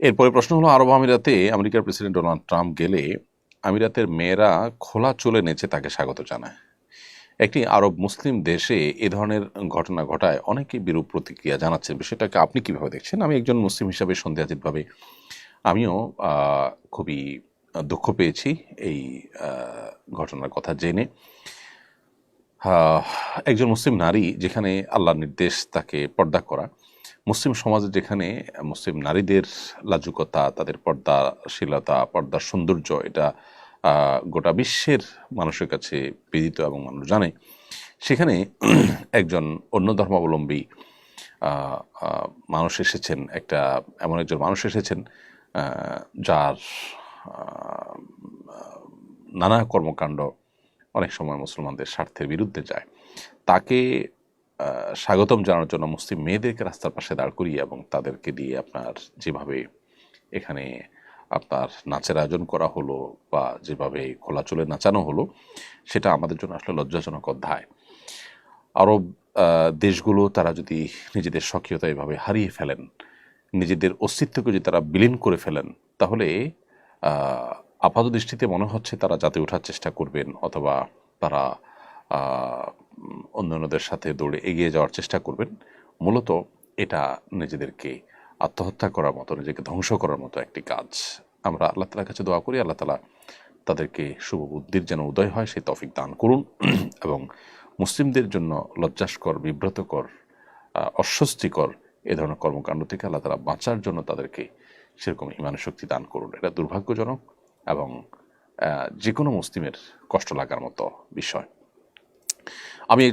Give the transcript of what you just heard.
এরপরে প্রশ্ন হলো, আরব আমিরাতে আমেরিকার প্রেসিডেন্ট ডোনাল্ড ট্রাম্প গেলে আমিরাতের মেয়েরা খোলা চলে নেচে তাকে স্বাগত জানায়। একটি আরব মুসলিম দেশে এ ধরনের ঘটনা ঘটায় অনেকেই বিরূপ প্রতিক্রিয়া জানাচ্ছেন বিষয়টাকে আপনি কীভাবে দেখছেন? আমি একজন মুসলিম হিসাবে সন্দেহাতীতভাবে আমিও খুবই দুঃখ পেয়েছি এই ঘটনার কথা জেনে। একজন মুসলিম নারী যেখানে আল্লাহর নির্দেশ তাকে পর্দা করা মুসলিম সমাজে যেখানে মুসলিম নারীদের লাজুকতা, তাদের পর্দাশীলতা, পর্দার সৌন্দর্য, এটা গোটা বিশ্বের মানুষের কাছে বিদিত এবং মানুষ জানে, সেখানে একজন অন্য ধর্মাবলম্বী মানুষ এসেছেন, একটা, এমন একজন মানুষ এসেছেন যার নানা কর্মকাণ্ড অনেক সময় মুসলমানদের স্বার্থের বিরুদ্ধে যায়। তাকে স্বাগতম জানানোর জন্য মুসলিম মেয়েদেরকে রাস্তার পাশে দাঁড় করিয়ে এবং তাদেরকে দিয়ে আপনার যেভাবে এখানে আপনার নাচের আয়োজন করা হলো বা যেভাবে খোলা চলে নাচানো হলো সেটা আমাদের জন্য আসলে লজ্জাজনক অধ্যায়। আহ, দেশগুলো তারা যদি নিজেদের স্বকীয়তা এভাবে হারিয়ে ফেলেন নিজেদের অস্তিত্বকে যদি তারা বিলীন করে ফেলেন তাহলে আপাত দৃষ্টিতে মনে হচ্ছে তারা যাতে ওঠার চেষ্টা করবেন অথবা তারা অন্যান্যদের সাথে দৌড়ে এগিয়ে যাওয়ার চেষ্টা করবেন। মূলত এটা নিজেদেরকে আত্মহত্যা করার মতো, নিজেকে ধ্বংস করার মতো একটি কাজ। আমরা আল্লাহ তালার কাছে দোয়া করি, আল্লাহ তালা তাদেরকে শুভ বুদ্ধির যেন উদয় হয়, সেই তফিক দান করুন। এবং মুসলিমদের জন্য লজ্জাস্কর, বিব্রতকর অস্বস্তিকর এ ধরনের কর্মকাণ্ড থেকে আল্লাহ তালা বাঁচার জন্য তাদেরকে সেরকম ইমানের শক্তি দান করুন। এটা দুর্ভাগ্যজনক এবং যে কোনো মুসলিমের কষ্ট লাগার মতো বিষয়। আমি